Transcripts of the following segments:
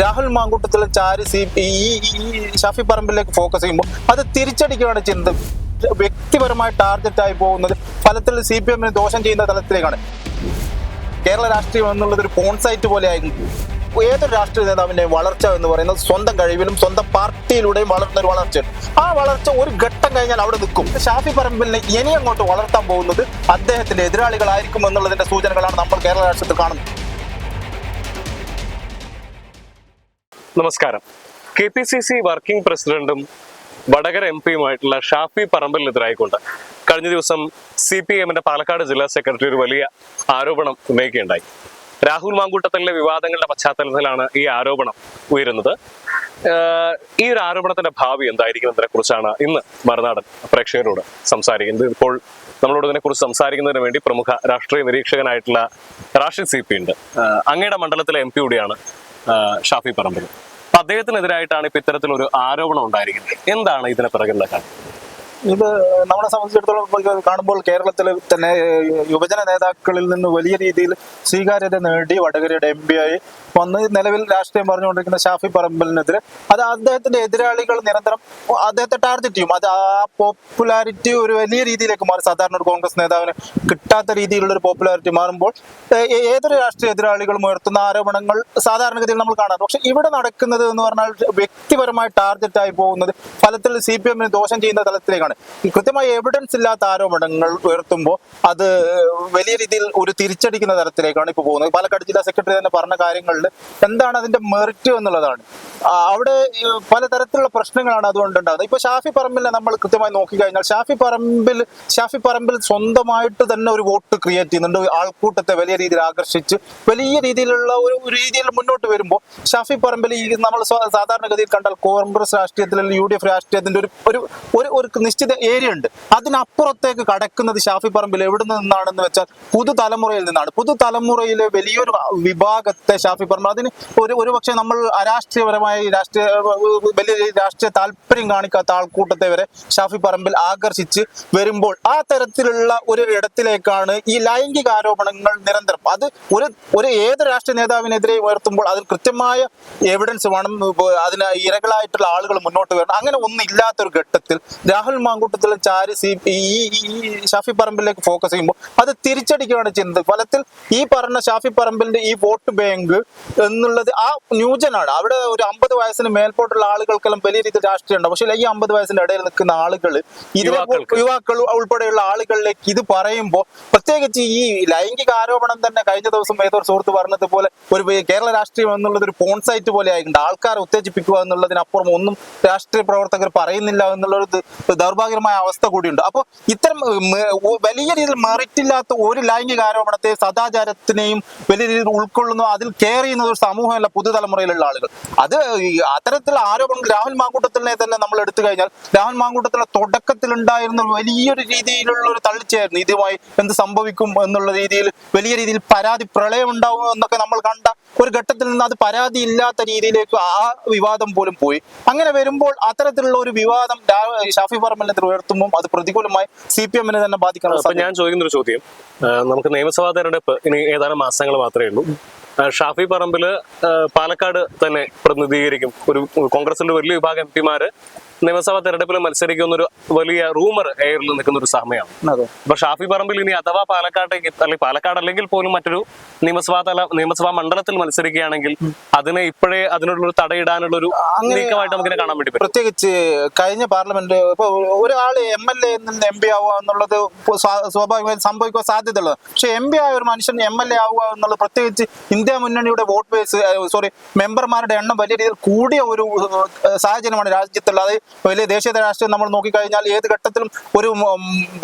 രാഹുൽ മാങ്കൂട്ടത്തിൽ ചാരി സി ഈ ഈ ഷാഫി പറമ്പിലേക്ക് ഫോക്കസ് ചെയ്യുമ്പോൾ അത് തിരിച്ചടിക്കുകയാണ് ചിന്ത വ്യക്തിപരമായി ടാർഗറ്റ് ആയി പോകുന്നത് ഫലത്തിൽ സി പി എമ്മിന് ദോഷം ചെയ്യുന്ന തലത്തിലേക്കാണ്. കേരള രാഷ്ട്രീയം എന്നുള്ളത് ഒരു കോൺസൈറ്റ് പോലെ ആയിരുന്നു ഏതൊരു രാഷ്ട്രീയ നേതാവിന്റെ വളർച്ച എന്ന് പറയുന്നത് സ്വന്തം കഴിവിലും സ്വന്തം പാർട്ടിയിലൂടെയും വളർന്ന ഒരു വളർച്ചയാണ്. ആ വളർച്ച ഒരു ഘട്ടം കഴിഞ്ഞാൽ അവിടെ നിൽക്കും. ഷാഫി പറമ്പിലിനെ ഇനി അങ്ങോട്ട് വളർത്താൻ പോകുന്നത് അദ്ദേഹത്തിന്റെ എതിരാളികളായിരിക്കും എന്നുള്ളതിന്റെ സൂചനകളാണ് നമ്മൾ കേരള രാഷ്ട്രീയത്തിൽ കാണുന്നത്. നമസ്കാരം. K P C C working പ്രസിഡന്റും വടകര എം പിയുമായിട്ടുള്ള ഷാഫി പറമ്പലിനെതിരായിക്കൊണ്ട് കഴിഞ്ഞ ദിവസം സി പി എമ്മിന്റെ പാലക്കാട് ജില്ലാ സെക്രട്ടറി ഒരു വലിയ ആരോപണം ഉന്നയിക്കുകയുണ്ടായി. രാഹുൽ മാങ്കൂട്ടത്തിലെ വിവാദങ്ങളുടെ പശ്ചാത്തലത്തിലാണ് ഈ ആരോപണം ഉയരുന്നത്. ഈ ഒരു ആരോപണത്തിന്റെ ഭാവി എന്തായിരിക്കും എന്നതിനെ കുറിച്ചാണ് ഇന്ന് മറുനാടൻ പ്രേക്ഷകരോട് സംസാരിക്കുന്നത്. ഇപ്പോൾ നമ്മളോട് ഇതിനെക്കുറിച്ച് സംസാരിക്കുന്നതിന് വേണ്ടി പ്രമുഖ രാഷ്ട്രീയ നിരീക്ഷകനായിട്ടുള്ള റാഷിദ് സി പി ഉണ്ട്. അങ്ങയുടെ മണ്ഡലത്തിലെ എം പി കൂടിയാണ് ഷാഫി പറമ്പിൽ. അദ്ദേഹത്തിനെതിരായിട്ടാണ് ഇപ്പൊ ഇത്തരത്തിലൊരു ആരോപണം ഉണ്ടായിരിക്കുന്നത്. എന്താണ് ഇതിന് പിറകിലുള്ള കാര്യം ഇത് നമ്മളെ സംബന്ധിച്ചിടത്തോളം കാണുമ്പോൾ കേരളത്തിൽ തന്നെ യുവജന നേതാക്കളിൽ നിന്ന് വലിയ രീതിയിൽ സ്വീകാര്യത നേടി വടകരയുടെ എം പി ആയി വന്ന് നിലവിൽ രാഷ്ട്രീയം പറഞ്ഞുകൊണ്ടിരിക്കുന്ന ഷാഫി പറമ്പലിനെതിരെ. അത് അദ്ദേഹത്തിന്റെ എതിരാളികൾ നിരന്തരം അദ്ദേഹത്തെ ടാർഗറ്റ് ചെയ്യും. അത് ആ പോപ്പുലാരിറ്റി ഒരു വലിയ രീതിയിലേക്ക് മാറി. സാധാരണ ഒരു കോൺഗ്രസ് നേതാവിന് കിട്ടാത്ത രീതിയിലുള്ള ഒരു പോപ്പുലാരിറ്റി മാറുമ്പോൾ ഏതൊരു രാഷ്ട്രീയ എതിരാളികളും ഉയർത്തുന്ന ആരോപണങ്ങൾ സാധാരണഗതിയിൽ നമ്മൾ കാണാറ് പക്ഷെ ഇവിടെ നടക്കുന്നത് എന്ന് പറഞ്ഞാൽ വ്യക്തിപരമായി ടാർഗറ്റ് ആയി പോകുന്നത് ഫലത്തിൽ സി പി എമ്മിന് ദോഷം ചെയ്യുന്ന തലത്തിലേക്കാണ്. കൃത്യമായി എവിഡൻസ് ഇല്ലാത്ത ആരോപണങ്ങൾ ഉയർത്തുമ്പോൾ അത് വലിയ രീതിയിൽ ഒരു തിരിച്ചടിക്കുന്ന തരത്തിലേക്കാണ് ഇപ്പോൾ പോകുന്നത്. പാലക്കാട് ജില്ലാ സെക്രട്ടറി തന്നെ പറഞ്ഞ കാര്യങ്ങളിൽ എന്താണ് അതിന്റെ മെറിറ്റ് എന്നുള്ളതാണ്. അവിടെ പല പലതരത്തിലുള്ള പ്രശ്നങ്ങളാണ് അതുകൊണ്ട് ഉണ്ടാകുന്നത് ഇപ്പൊ ഷാഫി പറമ്പിലിനെ നമ്മൾ കൃത്യമായി നോക്കിക്കഴിഞ്ഞാൽ ഷാഫി പറമ്പിൽ ഷാഫി പറമ്പിൽ സ്വന്തമായിട്ട് തന്നെ ഒരു വോട്ട് ക്രിയേറ്റ് ചെയ്യുന്നുണ്ട്. ആൾക്കൂട്ടത്തെ വലിയ രീതിയിൽ ആകർഷിച്ച് വലിയ രീതിയിലുള്ള ഒരു രീതിയിൽ മുന്നോട്ട് വരുമ്പോൾ ഷാഫി പറമ്പിൽ ഈ നമ്മൾ സാധാരണഗതിയിൽ കണ്ടാൽ കോൺഗ്രസ് രാഷ്ട്രീയത്തിൽ യു ഡി എഫ് രാഷ്ട്രീയത്തിന്റെ ഒരു ഒരു ഒരു ഒരു നിശ്ചിത ഏരിയ ഉണ്ട്. അതിനപ്പുറത്തേക്ക് കടക്കുന്നത് ഷാഫി പറമ്പിൽ എവിടെ നിന്നാണെന്ന് വെച്ചാൽ പുതുതലമുറയിൽ നിന്നാണ്. പുതുതലമുറയിലെ വലിയൊരു വിഭാഗത്തെ ഷാഫി പറമ്പിൽ. അതിന് ഒരു ഒരു പക്ഷേ നമ്മൾ അരാഷ്ട്രീയപരമായ രാഷ്ട്രീയ വലിയ രാഷ്ട്രീയ താല്പര്യം കാണിക്കാത്ത ആൾക്കൂട്ടത്തെ വരെ ഷാഫി പറമ്പിൽ ആകർഷിച്ച് വരുമ്പോൾ ആ തരത്തിലുള്ള ഒരു ഇടത്തിലേക്കാണ് ഈ ലൈംഗിക ആരോപണങ്ങൾ നിരന്തരം. അത് ഒരു ഒരു ഏത് രാഷ്ട്രീയ നേതാവിനെതിരെ ഉയർത്തുമ്പോൾ അതിൽ കൃത്യമായ എവിഡൻസ് വേണം. അതിന് ഇരകളായിട്ടുള്ള ആളുകൾ മുന്നോട്ട് വരണം. അങ്ങനെ ഒന്നും ഇല്ലാത്തൊരു ഘട്ടത്തിൽ രാഹുൽ മാങ്കൂട്ടത്തിൽ ചാരി സി ഈ ഷാഫി പറമ്പിലേക്ക് ഫോക്കസ് ചെയ്യുമ്പോൾ അത് തിരിച്ചടിക്കുകയാണ് ചെയ്യുന്നത്. ഫലത്തിൽ ഈ പറഞ്ഞ ഷാഫി പറമ്പിലിന്റെ ഈ വോട്ട് ബാങ്ക് എന്നുള്ളത് ആ ന്യൂജനാണ്. അവിടെ ഒരു അമ്പത് വയസ്സിന് മേൽപോട്ടുള്ള ആളുകൾക്കെല്ലാം വലിയ രീതിയിൽ രാഷ്ട്രീയം ഉണ്ടാവും പക്ഷേ ഈ അമ്പത് വയസ്സിന്റെ ഇടയിൽ നിൽക്കുന്ന ആളുകൾ ഇതിലെ യുവാക്കൾ ഉൾപ്പെടെയുള്ള ആളുകളിലേക്ക് ഇത് പറയുമ്പോൾ പ്രത്യേകിച്ച് ഈ ലൈംഗിക ആരോപണം തന്നെ കഴിഞ്ഞ ദിവസം ഏതൊരു സുഹൃത്ത് പറഞ്ഞതുപോലെ ഒരു കേരള രാഷ്ട്രീയം എന്നുള്ളത് ഒരു പോൺസൈറ്റ് പോലെ ആയിട്ടുണ്ട്. ആൾക്കാരെ ഉത്തേജിപ്പിക്കുക എന്നുള്ളതിനപ്പുറം ഒന്നും രാഷ്ട്രീയ പ്രവർത്തകർ പറയുന്നില്ല എന്നുള്ള ഒരു ദ- ദൗർഭാഗ്യമായ അവസ്ഥ കൂടിയുണ്ട്. അപ്പോൾ ഇത്തരം വലിയ രീതിയിൽ മെറിറ്റില്ലാത്ത ഒരു ലൈംഗിക ആരോപണത്തെ സദാചാരത്തിനെയും വലിയ രീതിയിൽ ഉൾക്കൊള്ളുന്നു അതിൽ കെയർ ചെയ്യുന്ന ഒരു സമൂഹമല്ല പുതുതലമുറയിലുള്ള ആളുകൾ. അത് അത്തരത്തിലുള്ള ആരോപണങ്ങൾ രാഹുൽ മാങ്കൂട്ടത്തിനെ തന്നെ നമ്മൾ എടുത്തു കഴിഞ്ഞാൽ രാഹുൽ മാങ്കൂട്ടത്തിലെ തുടക്കത്തിൽ ഉണ്ടായിരുന്ന വലിയൊരു രീതിയിലുള്ള ഒരു തള്ളിച്ചയായിരുന്നു. ഇതുമായി എന്ത് സംഭവിക്കും എന്നുള്ള രീതിയിൽ വലിയ രീതിയിൽ പരാതി പ്രളയം ഉണ്ടാവും എന്നൊക്കെ നമ്മൾ കണ്ട ഒരു ഘട്ടത്തിൽ നിന്ന് അത് പരാതി ഇല്ലാത്ത രീതിയിലേക്ക് ആ വിവാദം പോലും പോയി. അങ്ങനെ വരുമ്പോൾ അത്തരത്തിലുള്ള ഒരു വിവാദം ഷാഫി പറമ്പലിനെതിരെ ഉയർത്തുമ്പോൾ അത് പ്രതികൂലമായി സി പി എമ്മിനെ തന്നെ ബാധിക്കണം അപ്പൊ ഞാൻ ചോദിക്കുന്ന ഒരു ചോദ്യം നമുക്ക് നിയമസഭാ തെരഞ്ഞെടുപ്പ് ഇനി ഏതാനും മാസങ്ങൾ മാത്രമേ ഉള്ളൂ. ഷാഫി പറമ്പിൽ പാലക്കാട് തന്നെ പ്രതിനിധീകരിക്കും. ഒരു കോൺഗ്രസിന്റെ വലിയ വിഭാഗം എം പിമാര് നിയമസഭാ തെരഞ്ഞെടുപ്പിൽ മത്സരിക്കുന്ന ഒരു വലിയ റൂമർ എയറിൽ നിൽക്കുന്ന ഒരു സമയമാണ് അപ്പൊ ഷാഫി പറമ്പിൽ ഇനി അഥവാ പാലക്കാട്ടേക്ക് അല്ലെങ്കിൽ പാലക്കാട് അല്ലെങ്കിൽ പോലും മറ്റൊരു നിയമസഭാ തല നിയമസഭാ മണ്ഡലത്തിൽ മത്സരിക്കുകയാണെങ്കിൽ അതിനെ ഇപ്പോഴേ അതിനുള്ള തടയിടാനുള്ള ഒരു നീക്കമായിട്ട് നമുക്ക് കാണാൻ വേണ്ടി പ്രത്യേകിച്ച് കഴിഞ്ഞ പാർലമെന്റ് ഇപ്പൊ ഒരാൾ M L A M P ആവുക എന്നുള്ളത് സ്വാഭാവികമായി സംഭവിക്കാൻ സാധ്യതയുള്ളത്. പക്ഷെ എം പി ആയ ഒരു മനുഷ്യൻ എം എൽ എ ആവുക എന്നുള്ളത് പ്രത്യേകിച്ച് ഇന്ത്യ മുന്നണിയുടെ വോട്ട് ബേസ് സോറി മെമ്പർമാരുടെ എണ്ണം വലിയ രീതിയിൽ കൂടിയ ഒരു സാഹചര്യമാണ് രാജ്യത്തുള്ളത്. വലിയ ദേശീയ രാഷ്ട്രീയം നമ്മൾ നോക്കിക്കഴിഞ്ഞാൽ ഏത് ഘട്ടത്തിലും ഒരു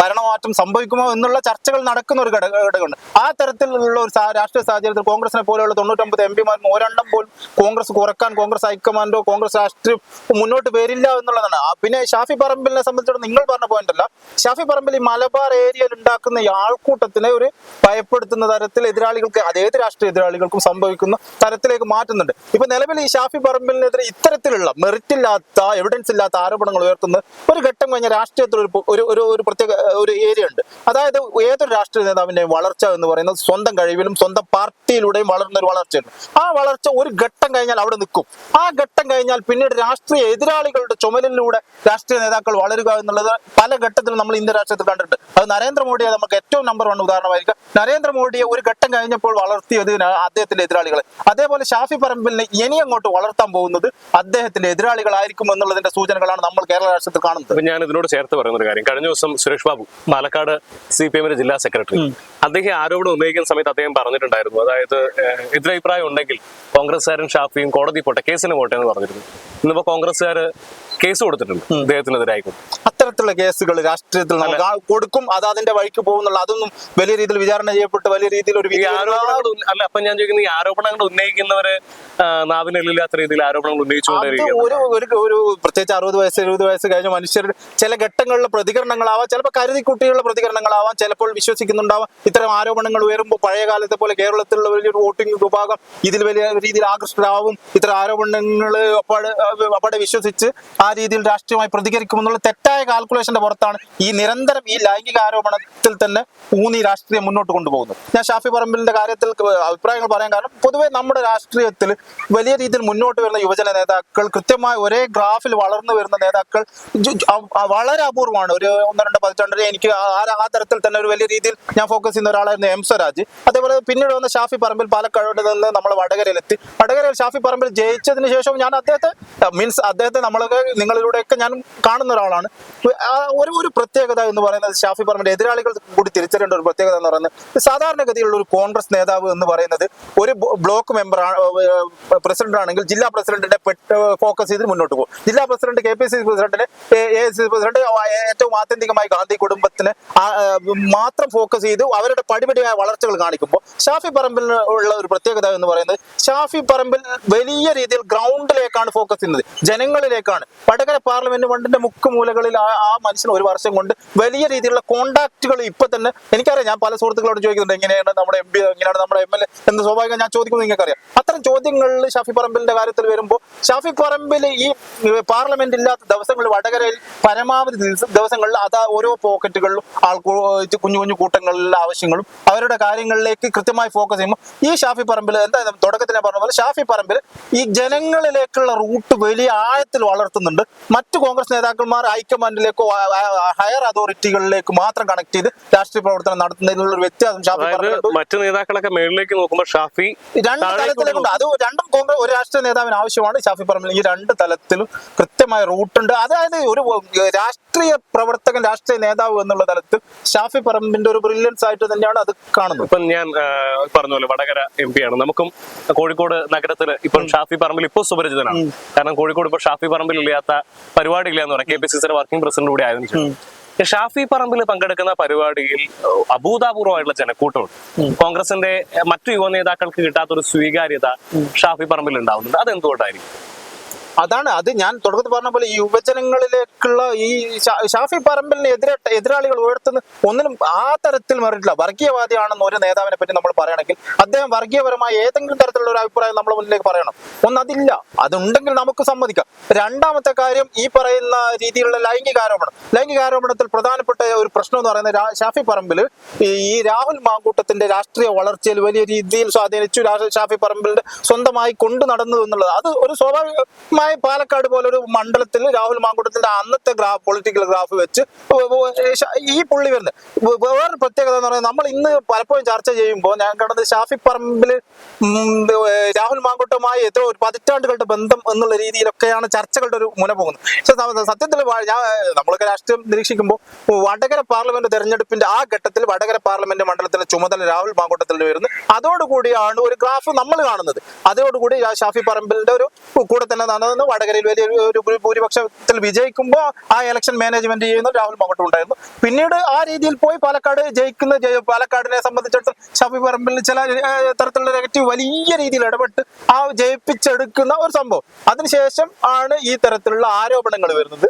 ഭരണമാറ്റം സംഭവിക്കുമോ എന്നുള്ള ചർച്ചകൾ നടക്കുന്ന ഒരു ഘടക ഘടകമുണ്ട്. ആ തരത്തിലുള്ള ഒരു രാഷ്ട്രീയ സാഹചര്യത്തിൽ കോൺഗ്രസിനെ പോലെയുള്ള തൊണ്ണൂറ്റൊമ്പത് എം പിമാരും ഒരെണ്ണം പോലും കോൺഗ്രസ് കുറയ്ക്കാൻ കോൺഗ്രസ് ഹൈക്കമാൻഡോ കോൺഗ്രസ് രാഷ്ട്രീയം മുന്നോട്ട് വരില്ല എന്നുള്ളതാണ്. പിന്നെ ഷാഫി പറമ്പിലിനെ സംബന്ധിച്ചിടത്തോളം നിങ്ങൾ പറഞ്ഞ പോയിന്റ് അല്ല. ഷാഫി പറമ്പിൽ ഈ മലബാർ ഏരിയയിൽ ഉണ്ടാക്കുന്ന ഈ ആൾക്കൂട്ടത്തിനെ ഒരു ഭയപ്പെടുത്തുന്ന തരത്തിൽ എതിരാളികൾക്ക് അതേത് രാഷ്ട്രീയ എതിരാളികൾക്കും സംഭവിക്കുന്ന തരത്തിലേക്ക് മാറ്റുന്നുണ്ട്. ഇപ്പൊ നിലവിൽ ഈ ഷാഫി പറമ്പിലിനെതിരെ ഇത്തരത്തിലുള്ള മെറിറ്റ് ഇല്ലാത്ത എവിഡൻസ് ഇല്ലാത്ത യോജിക്കാത്ത ആരോപണങ്ങൾ ഉയർത്തുന്നത് ഒരു ഘട്ടം കഴിഞ്ഞ രാഷ്ട്രീയത്തിൽ ഒരു ഒരു ഒരു പ്രത്യേക ഒരു ഏരിയ ഉണ്ട്. അതായത് ഏതൊരു രാഷ്ട്രീയ നേതാവിന്റെയും വളർച്ച എന്ന് പറയുന്നത് സ്വന്തം കഴിവിലും സ്വന്തം പാർട്ടിയിലൂടെയും വളരുന്ന ഒരു വളർച്ചയുണ്ട് ആ വളർച്ച ഒരു ഘട്ടം കഴിഞ്ഞാൽ അവിടെ നിൽക്കും. ആ ഘട്ടം കഴിഞ്ഞാൽ പിന്നീട് രാഷ്ട്രീയ എതിരാളികളുടെ ചുമലിലൂടെ രാഷ്ട്രീയ നേതാക്കൾ വളരുക എന്നുള്ളത് പല ഘട്ടത്തിലും നമ്മൾ ഇന്ത്യ രാഷ്ട്രീയത്തിൽ കണ്ടിട്ടുണ്ട്. അത് നരേന്ദ്രമോദിയെ നമുക്ക് ഏറ്റവും നമ്പർ വൺ ഉദാഹരണമായിരിക്കും. നരേന്ദ്രമോദിയെ ഒരു ഘട്ടം കഴിഞ്ഞപ്പോൾ വളർത്തിയത് അദ്ദേഹത്തിന്റെ എതിരാളികൾ. അതേപോലെ ഷാഫി പറമ്പിലിനെ ഇനി അങ്ങോട്ട് വളർത്താൻ പോകുന്നത് അദ്ദേഹത്തിന്റെ എതിരാളികളായിരിക്കും എന്നുള്ളതിന്റെ സൂചനകളാണ് നമ്മൾ കേരള രാഷ്ട്രീയത്തിൽ കാണുന്നത്. അപ്പൊ ഞാൻ ഇതിനോട് ചേർത്ത് പറയുന്ന ഒരു കാര്യം. കഴിഞ്ഞ ദിവസം സുരേഷ് ബാബു പാലക്കാട് സി പി എമ്മിന്റെ ജില്ലാ സെക്രട്ടറി അദ്ദേഹം ആരോപണം ഉന്നയിക്കുന്ന സമയത്ത് അദ്ദേഹം പറഞ്ഞിട്ടുണ്ടായിരുന്നു. അതായത് എതിരഭിപ്രായം ഉണ്ടെങ്കിൽ കോൺഗ്രസ്സുകാരൻ ഷാഫിയും കോടതി പോട്ടെ കേസിന് പോട്ടെ എന്ന് പറഞ്ഞിരുന്നു. ഇന്നിപ്പോ കോൺഗ്രസ്സുകാർ കേസ് കൊടുത്തിട്ടുണ്ട് അദ്ദേഹത്തിനെതിരായിക്കൊണ്ട് അത്തരത്തിലുള്ള കേസുകൾ രാഷ്ട്രീയത്തിൽ കൊടുക്കും അത് അതിന്റെ വഴിക്ക് പോകുന്നുള്ള അതൊന്നും വലിയ രീതിയിൽ വിചാരണ ചെയ്യപ്പെട്ട് വലിയ രീതിയിൽ ഒരു അല്ല അപ്പൊ ഞാൻ ചോദിക്കുന്നത് ഈ ആരോപണങ്ങൾ ഉന്നയിക്കുന്നവരെ നാവിനില്ലാത്ത രീതിയിൽ ആരോപണങ്ങൾ ഉന്നയിച്ചു ഒരു ഒരു പ്രത്യേകിച്ച് അറുപത് വയസ്സ് എഴുപത് വയസ്സ് കഴിഞ്ഞ മനുഷ്യർ ചില ഘട്ടങ്ങളിലെ പ്രതികരണങ്ങളാവാം ചിലപ്പോൾ കരുതി കുട്ടികളുടെ പ്രതികരണങ്ങളാവാം ചിലപ്പോൾ വിശ്വസിക്കുന്നുണ്ടാവാം. ഇത്തരം ആരോപണങ്ങൾ ഉയരുമ്പോൾ പഴയ കാലത്തെ പോലെ കേരളത്തിലുള്ള വലിയൊരു വോട്ടിംഗ് വിഭാഗം ഇതിൽ വലിയ രീതിയിൽ ആകൃഷ്ടരാവും. ഇത്തരം ആരോപണങ്ങൾ അപ്പാടെ അപ്പാടെ വിശ്വസിച്ച് ആ രീതിയിൽ രാഷ്ട്രീയമായി പ്രതികരിക്കുമെന്നുള്ള തെറ്റായ കാൽക്കുലേഷന്റെ പുറത്താണ് ഈ നിരന്തരം ഈ ലൈംഗിക ആരോപണത്തിൽ തന്നെ ഊന്നി രാഷ്ട്രീയം മുന്നോട്ട് കൊണ്ടുപോകുന്നത്. ഞാൻ ഷാഫി പറമ്പിലിന്റെ കാര്യത്തിൽ അഭിപ്രായങ്ങൾ പറയാൻ കാരണം പൊതുവെ നമ്മുടെ രാഷ്ട്രീയത്തിൽ വലിയ രീതിയിൽ മുന്നോട്ട് വരുന്ന യുവജന നേതാക്കൾ കൃത്യമായി ഒരേ ഗ്രാഫിൽ വളർന്നു വരുന്ന നേതാക്കൾ വളരെ അപൂർവമാണ്. ഒരു ഒന്ന് രണ്ട് പതിറ്റാണ്ടിൽ എനിക്ക് ആ തരത്തിൽ തന്നെ ഒരു വലിയ രീതിയിൽ ഞാൻ ഫോക്കസ് ചെയ്യുന്ന ഒരാളായിരുന്നു എം സ്വരാജ്. അതേപോലെ പിന്നീട് വന്ന ഷാഫി പറമ്പിൽ പാലക്കാട് നിന്ന് നമ്മൾ വടകരയിലെത്തി. വടകരയിൽ ഷാഫി പറമ്പിൽ ജയിച്ചതിന് ശേഷവും ഞാൻ അദ്ദേഹത്തെ മീൻസ് അദ്ദേഹത്തെ നമ്മളൊക്കെ നിങ്ങളിലൂടെയൊക്കെ ഞാൻ കാണുന്ന ഒരാളാണ്. ഒരു ഒരു പ്രത്യേകത എന്ന് പറയുന്നത് ഷാഫി പറമ്പിന്റെ എതിരാളികൾ കൂടി തിരിച്ചറിയേണ്ട ഒരു പ്രത്യേകത എന്ന് പറയുന്നത് സാധാരണഗതിയിലുള്ള ഒരു കോൺഗ്രസ് നേതാവ് എന്ന് പറയുന്നത് ഒരു ബ്ലോക്ക് മെമ്പർ പ്രസിഡന്റ് ആണെങ്കിൽ ജില്ലാ പ്രസിഡന്റിന്റെ ഫോക്കസ് ചെയ്ത് മുന്നോട്ട് പോകും. ജില്ലാ പ്രസിഡന്റ് കെ പി സി പ്രസിഡന്റിന് എ സി പ്രസിഡന്റ് ഏറ്റവും ആത്യന്തികമായി ഗാന്ധി കുടുംബത്തിന് മാത്രം ഫോക്കസ് ചെയ്ത് അവരുടെ പടിപടിയായ വളർച്ചകൾ കാണിക്കുമ്പോൾ ഷാഫി പറമ്പിൽ ഉള്ള ഒരു പ്രത്യേകത എന്ന് പറയുന്നത് ഷാഫി പറമ്പിൽ വലിയ രീതിയിൽ ഗ്രൗണ്ടിലേക്കാണ് ഫോക്കസ് ചെയ്യുന്നത്. ജനങ്ങളിലേക്കാണ്. വടകര പാർലമെന്റ് ഫണ്ടിന്റെ മുക്കുമൂലകളിൽ ആ ആ മനുഷ്യന് ഒരു വർഷം കൊണ്ട് വലിയ രീതിയിലുള്ള കോണ്ടാക്റ്റുകൾ ഇപ്പൊ തന്നെ എനിക്കറിയാം. ഞാൻ പല സുഹൃത്തുക്കളോട് ചോദിക്കുന്നുണ്ട് എങ്ങനെയാണ് നമ്മുടെ എം പി എങ്ങനെയാണ് നമ്മുടെ എം എൽ എ? എന്ന് സ്വാഭാവികം ഞാൻ ചോദിക്കുന്നത് നിങ്ങൾക്കറിയാം. അത്തരം ചോദ്യങ്ങളിൽ ഷാഫി പറമ്പിലിന്റെ കാര്യത്തിൽ വരുമ്പോൾ ഷാഫി പറമ്പിൽ ഈ പാർലമെന്റ് ഇല്ലാത്ത ദിവസങ്ങളിൽ വടകരയിൽ പരമാവധി ദിവസ- ദിവസങ്ങളിൽ അതാ ഓരോ പോക്കറ്റുകളിലും ആൾ കുഞ്ഞു കുഞ്ഞു കൂട്ടങ്ങളിലെ ആവശ്യങ്ങളും അവരുടെ കാര്യങ്ങളിലേക്ക് കൃത്യമായി ഫോക്കസ് ചെയ്യുമ്പോൾ ഈ ഷാഫി പറമ്പിൽ എന്താ തുടക്കത്തിൽ ഞാൻ പറഞ്ഞ പോലെ ഷാഫി പറമ്പിൽ ഈ ജനങ്ങളിലേക്കുള്ള റൂട്ട് വലിയ ആഴത്തിൽ വളർത്തുന്നുണ്ട്. മറ്റു കോൺഗ്രസ് നേതാക്കന്മാർ ഹൈക്കമാൻഡിലേക്കോ ഹയർ അതോറിറ്റികളിലേക്ക് മാത്രം കണക്ട് ചെയ്ത് രാഷ്ട്രീയ പ്രവർത്തനം നടത്തുന്നതിനുള്ള ഒരു വ്യത്യാസം ഷാഫി മറ്റു നേതാക്കളൊക്കെ മേളിലേക്ക് നോക്കുമ്പോൾ ഷാഫി രണ്ട് തലത്തിലേക്കുണ്ട് അത് രണ്ടും കോൺഗ്രസ് ഒരു രാഷ്ട്രീയ നേതാവിന് ആവശ്യമാണ്. ഷാഫി പറമ്പിൽ ഈ രണ്ട് തലത്തിലും കൃത്യമായ റൂട്ടുണ്ട് അതായത് ഒരു രാഷ്ട്രീയ പ്രവർത്തകൻ രാഷ്ട്രീയ നേതാവ് എന്നുള്ള തലത്തിൽ ഷാഫി പറമ്പിന്റെ ഒരു ബ്രില്യൻസ് ആയിട്ട് തന്നെയാണ് അത് കാണുന്നത്. ഇപ്പം ഞാൻ പറഞ്ഞ പോലെ വടകര എം പി ആണ്. നമുക്കും കോഴിക്കോട് നഗരത്തിൽ ഇപ്പം ഷാഫി പറമ്പിൽ ഇപ്പോൾ സുപരിചിതനാണ്. കാരണം കോഴിക്കോട് ഇപ്പൊ ഷാഫി പറമ്പിൽ ഇല്ലാത്ത പരിപാടി ഇല്ല എന്ന് പറയാം. കെ പി സി സിയുടെ വർക്കിംഗ് പ്രസിഡന്റ് കൂടി ആയതിനു ശേഷം. ഷാഫി പറമ്പിൽ പങ്കെടുക്കുന്ന പരിപാടിയിൽ അഭൂതാപൂർവമായിട്ടുള്ള ജനക്കൂട്ടമുണ്ട്. കോൺഗ്രസിന്റെ മറ്റു യുവ നേതാക്കൾക്ക് കിട്ടാത്ത ഒരു സ്വീകാര്യത ഷാഫി പറമ്പിൽ ഉണ്ടാവുന്നുണ്ട്. അത് എന്തുകൊണ്ടായിരിക്കും അതാണ് അത് ഞാൻ തുടക്കത്തിൽ പറഞ്ഞ പോലെ ഈ യുവജനങ്ങളിലേക്കുള്ള ഈ ഷാഫി പറമ്പലിന് എതിരെ എതിരാളികൾ ഉയർത്തുന്ന ഒന്നിനും ആ തരത്തിൽ മറിയിട്ടില്ല. വർഗീയവാദിയാണെന്ന് ഒരു നേതാവിനെ പറ്റി നമ്മൾ പറയുകയാണെങ്കിൽ അദ്ദേഹം വർഗീയപരമായ ഏതെങ്കിലും തരത്തിലുള്ള ഒരു അഭിപ്രായം നമ്മൾ മുന്നിലേക്ക് പറയണം. ഒന്ന് അതില്ല. അതുണ്ടെങ്കിൽ നമുക്ക് സമ്മതിക്കാം. രണ്ടാമത്തെ കാര്യം ഈ പറയുന്ന രീതിയിലുള്ള ലൈംഗിക ആരോപണം ലൈംഗിക ആരോപണത്തിൽ പ്രധാനപ്പെട്ട ഒരു പ്രശ്നം എന്ന് പറയുന്നത് ഷാഫി പറമ്പിൽ ഈ രാഹുൽ മാങ്കൂട്ടത്തിന്റെ രാഷ്ട്രീയ വളർച്ചയിൽ വലിയ രീതിയിൽ സ്വാധീനിച്ചു ഷാഫി പറമ്പിലിന്റെ സ്വന്തമായി കൊണ്ടു നടന്നു എന്നുള്ളത്. അത് ഒരു സ്വാഭാവികമായി പാലക്കാട് പോലൊരു മണ്ഡലത്തിൽ രാഹുൽ മാങ്കൂട്ടത്തിന്റെ അന്നത്തെ ഗ്രാഫ് പൊളിറ്റിക്കൽ ഗ്രാഫ് വെച്ച് ഈ പുള്ളി വരുന്നത് വേറൊരു പ്രത്യേകത എന്ന് പറയുന്നത് നമ്മൾ ഇന്ന് പലപ്പോഴും ചർച്ച ചെയ്യുമ്പോൾ ഞാൻ കണ്ടത് ഷാഫി പറമ്പിൽ രാഹുൽ മാങ്കൂട്ടുമായി എത്രയോ ഒരു പതിറ്റാണ്ടുകളുടെ ബന്ധം എന്നുള്ള രീതിയിലൊക്കെയാണ് ചർച്ചകളുടെ ഒരു മുന പോകുന്നത്. പക്ഷെ സത്യത്തിൽ ഞാൻ നമ്മളൊക്കെ രാഷ്ട്രീയം നിരീക്ഷിക്കുമ്പോൾ വടകര പാർലമെന്റ് തെരഞ്ഞെടുപ്പിന്റെ ആ ഘട്ടത്തിൽ വടകര പാർലമെന്റ് മണ്ഡലത്തിലെ ചുമതല രാഹുൽ മാങ്കൂട്ടത്തിൽ വരുന്നു. അതോടുകൂടിയാണ് ഒരു ഗ്രാഫ് നമ്മൾ കാണുന്നത്. അതോടുകൂടി ഷാഫി പറമ്പിലിന്റെ ഒരു കൂടെ തന്നെ നടന്ന് വടകരയിൽ വലിയ ഒരു- ഭൂരിപക്ഷത്തിൽ വിജയിക്കുമ്പോൾ ആ ഇലക്ഷൻ മാനേജ്മെന്റ് ചെയ്യുന്ന രാഹുൽ മാങ്കൂട്ടം ഉണ്ടായിരുന്നു. പിന്നീട് ആ രീതിയിൽ പോയി പാലക്കാട് ജയിക്കുന്ന പാലക്കാടിനെ സംബന്ധിച്ചിടത്തോളം ഷാഫി പറമ്പിൽ ചില തരത്തിലുള്ള നെഗറ്റീവ് വലിയ രീതിയിൽ ഇടപെട്ട് ആ ജയിപ്പിച്ചെടുക്കുന്ന ഒരു സംഭവം. അതിനുശേഷം ആണ് ഈ തരത്തിലുള്ള ആരോപണങ്ങൾ വരുന്നത്.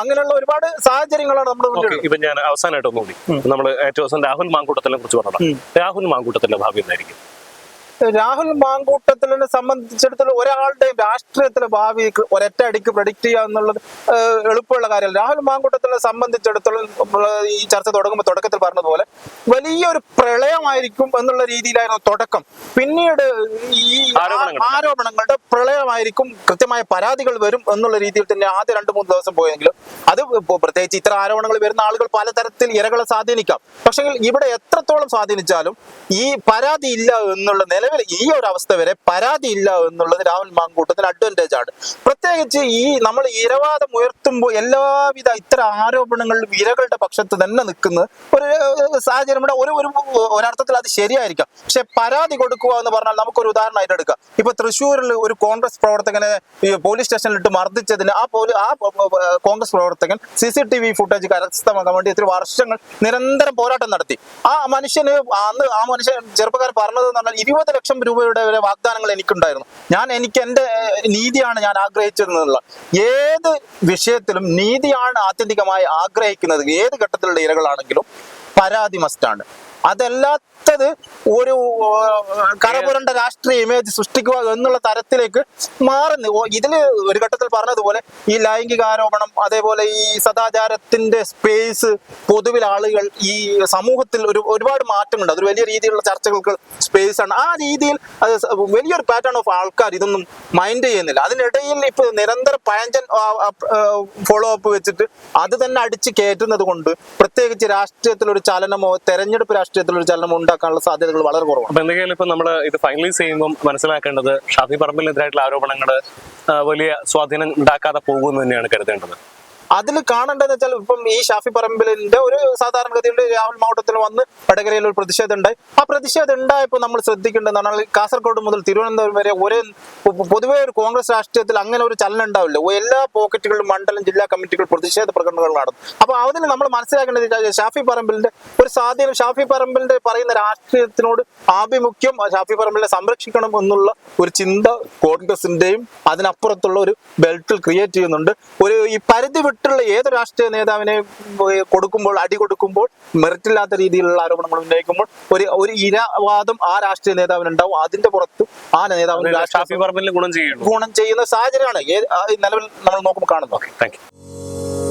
അങ്ങനെയുള്ള ഒരുപാട് സാഹചര്യങ്ങളാണ് നമ്മുടെ മുന്നിൽ ഇപ്പൊ ഞാൻ അവസാനമായിട്ട് ഒന്നുകൂടി നമ്മൾ ഏറ്റവും അവസാനം രാഹുൽ മാങ്കൂട്ടത്തിനെ കുറിച്ച് പറഞ്ഞതാണ്. രാഹുൽ മാങ്കൂട്ടത്തിന്റെ ഭാവി എന്തായിരിക്കും? രാഹുൽ മാങ്കൂട്ടത്തിനെ സംബന്ധിച്ചിടത്തോളം ഒരാളുടെയും രാഷ്ട്രീയത്തിലെ ഭാവി ഒരൊറ്റ അടിക്ക് പ്രഡിക്റ്റ് ചെയ്യുക എന്നുള്ളത് എളുപ്പമുള്ള കാര്യമല്ല. രാഹുൽ മാങ്കൂട്ടത്തിനെ സംബന്ധിച്ചിടത്തോളം ഈ ചർച്ച തുടങ്ങുമ്പോൾ തുടക്കത്തിൽ പറഞ്ഞതുപോലെ വലിയൊരു പ്രളയമായിരിക്കും എന്നുള്ള രീതിയിലായിരുന്നു തുടക്കം. പിന്നീട് ഈ ആരോപണങ്ങളുടെ പ്രളയമായിരിക്കും കൃത്യമായ പരാതികൾ വരും എന്നുള്ള രീതിയിൽ തന്നെ ആദ്യ രണ്ട് മൂന്ന് ദിവസം പോയെങ്കിലും അത് പ്രത്യേകിച്ച് ഇത്ര ആരോപണങ്ങൾ വരുന്ന ആളുകൾ പലതരത്തിൽ ഇരകളെ സ്വാധീനിക്കാം. പക്ഷെ ഇവിടെ എത്രത്തോളം സ്വാധീനിച്ചാലും ഈ പരാതി ഇല്ല എന്നുള്ള നിലവിൽ ഈ ഒരു അവസ്ഥ വരെ പരാതി ഇല്ല എന്നുള്ളത് രാഹുൽ മാങ്കൂട്ടത്തിന് അഡ്വാന്റേജ് ആണ്. പ്രത്യേകിച്ച് ഈ നമ്മൾ ഇരവാദം ഉയർത്തുമ്പോൾ എല്ലാവിധ ഇത്തരം ആരോപണങ്ങളിലും ഇരകളുടെ പക്ഷത്ത് തന്നെ നിൽക്കുന്ന ഒരു സാഹചര്യം ഇവിടെ ഒരു ഒരു ഒരർത്ഥത്തിൽ അത് ശരിയായിരിക്കാം. പക്ഷെ പരാതി കൊടുക്കുക എന്ന് പറഞ്ഞാൽ നമുക്കൊരു ഉദാഹരണമായിട്ട് എടുക്കാം ഇപ്പൊ തൃശ്ശൂരിൽ ഒരു കോൺഗ്രസ് പ്രവർത്തകനെ പോലീസ് സ്റ്റേഷനിലിട്ട് മർദ്ദിച്ചതിന് ആ പോലീസ് ആ കോൺഗ്രസ് പ്രവർത്തകൻ C C T V footage കരസ്ഥമാക്കാൻ വേണ്ടി ഇത്തിരി വർഷങ്ങൾ നിരന്തരം പോരാട്ടം നടത്തി. ആ മനുഷ്യന് അന്ന് ആ മനുഷ്യൻ ചെറുപ്പക്കാർ പറഞ്ഞത് എന്ന് പറഞ്ഞാൽ ഇരുപത് ലക്ഷം രൂപയുടെ വരെ വാഗ്ദാനങ്ങൾ എനിക്കുണ്ടായിരുന്നു. ഞാൻ എനിക്ക് എന്റെ നീതിയാണ് ഞാൻ ആഗ്രഹിച്ചതെന്നുള്ള ഏത് വിഷയത്തിലും നീതിയാണ് ആത്യന്തികമായി ആഗ്രഹിക്കുന്നത് ഏത് ഘട്ടത്തിലുള്ള ഇരകളാണെങ്കിലും പരാതി മസ്റ്റാണ് അതല്ലാത്തത് ഒരു കരപുരണ്ട രാഷ്ട്രീയ ഇമേജ് സൃഷ്ടിക്കുക എന്നുള്ള തരത്തിലേക്ക് മാറുന്നു. ഇതിൽ ഒരു ഘട്ടത്തിൽ പറഞ്ഞതുപോലെ ഈ ലൈംഗിക ആരോപണം അതേപോലെ ഈ സദാചാരത്തിന്റെ സ്പേസ് പൊതുവിൽ ആളുകൾ ഈ സമൂഹത്തിൽ ഒരു ഒരുപാട് മാറ്റമുണ്ട് അതൊരു വലിയ രീതിയിലുള്ള ചർച്ചകൾക്ക് സ്പേസ് ആണ്. ആ രീതിയിൽ അത് വലിയൊരു പാറ്റേൺ ഓഫ് ആൾക്കാർ ഇതൊന്നും മൈൻഡ് ചെയ്യുന്നില്ല. അതിനിടയിൽ ഇപ്പൊ നിരന്തര പഴഞ്ചൻ ഫോളോ അപ്പ് വെച്ചിട്ട് അത് തന്നെ അടിച്ച് കയറ്റുന്നത് കൊണ്ട് പ്രത്യേകിച്ച് രാഷ്ട്രീയത്തിൽ ഒരു ചലനമോ തെരഞ്ഞെടുപ്പ് രാഷ്ട്രീയത്തിൽ ഒരു ചലനം ഉണ്ടാക്കാനുള്ള സാധ്യതകൾ വളരെ കുറവാണ്. എന്തെങ്കിലും ഇപ്പൊ നമ്മൾ ഇത് ഫൈനലൈസ് ചെയ്യുമ്പോൾ മനസ്സിലാക്കേണ്ടത് ഷാഫി പറമ്പിലെതിരായിട്ടുള്ള ആരോപണങ്ങൾ വലിയ സ്വാധീനം ഉണ്ടാക്കാതെ പോകുമെന്ന് തന്നെയാണ് കരുതേണ്ടത്. അതിൽ കാണേണ്ടതെന്ന് വെച്ചാൽ ഇപ്പം ഈ ഷാഫി പറമ്പിലിന്റെ ഒരു സാധാരണഗതിയുടെ രാഹുൽ മാവട്ടത്തിൽ വന്ന് വടകരയിൽ ഒരു പ്രതിഷേധം ആ പ്രതിഷേധം ഉണ്ടായപ്പോൾ നമ്മൾ ശ്രദ്ധിക്കേണ്ടത് പറഞ്ഞാൽ കാസർഗോഡ് മുതൽ തിരുവനന്തപുരം വരെ ഒരേ പൊതുവേ ഒരു കോൺഗ്രസ് രാഷ്ട്രീയത്തിൽ അങ്ങനെ ഒരു ചലനം ഉണ്ടാവില്ല. എല്ലാ പോക്കറ്റുകളിലും മണ്ഡലം ജില്ലാ കമ്മിറ്റികൾ പ്രതിഷേധ പ്രകടനങ്ങൾ നടന്നു അപ്പൊ അതിൽ നമ്മൾ മനസ്സിലാക്കേണ്ടത് ഷാഫി പറമ്പിലിന്റെ ഒരു സ്വാധീനം ഷാഫി പറമ്പിലിന്റെ പറയുന്ന രാഷ്ട്രീയത്തിനോട് ആഭിമുഖ്യം ഷാഫി പറമ്പിലിനെ സംരക്ഷിക്കണം എന്നുള്ള ഒരു ചിന്ത കോൺഗ്രസിന്റെയും അതിനപ്പുറത്തുള്ള ഒരു ബെൽറ്റിൽ ക്രിയേറ്റ് ചെയ്യുന്നുണ്ട്. ഒരു ഈ പരിധി വിട്ടുള്ള ഏത് രാഷ്ട്രീയ നേതാവിനെ കൊടുക്കുമ്പോൾ അടി കൊടുക്കുമ്പോൾ മെറിറ്റില്ലാത്ത രീതിയിലുള്ള ആരോപണങ്ങൾ ഉന്നയിക്കുമ്പോൾ ഒരു ഒരു ഇരവാദം ആ രാഷ്ട്രീയ നേതാവിനുണ്ടാവും. അതിന്റെ പുറത്ത് ആ നേതാവിന് ഗുണം ചെയ്യുന്ന. സാഹചര്യമാണ്. നിലവിൽ നമ്മൾ നോക്കുമ്പോൾ കാണുന്നത്. Thank you